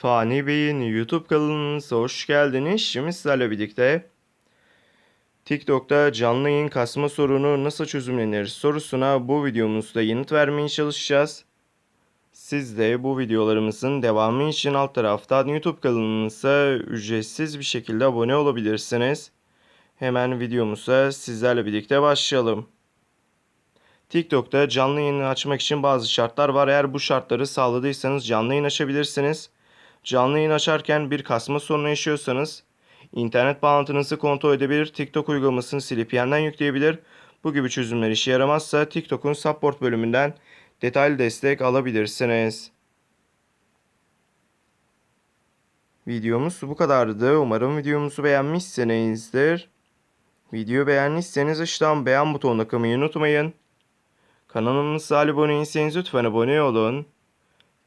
Fani Bey'in YouTube kanalınıza hoş geldiniz. Şimdi sizlerle birlikte TikTok'ta canlı yayın kasma sorunu nasıl çözümlenir sorusuna bu videomuzda yanıt vermeye çalışacağız. Siz de bu videolarımızın devamı için alt taraftan YouTube kanalımıza ücretsiz bir şekilde abone olabilirsiniz. Hemen videomuza sizlerle birlikte başlayalım. TikTok'ta canlı yayını açmak için bazı şartlar var. Eğer bu şartları sağladıysanız canlı yayın açabilirsiniz. Canlı yayın açarken bir kasma sorunu yaşıyorsanız internet bağlantınızı kontrol edebilir, TikTok uygulamasını silip yeniden yükleyebilir. Bu gibi çözümler işe yaramazsa TikTok'un support bölümünden detaylı destek alabilirsiniz. Videomuz bu kadardı. Umarım videomuzu beğenmişsinizdir. Video beğendiyseniz aşağıdan beğen butonuna kılmayı unutmayın. Kanalımıza abone değilseniz lütfen abone olun.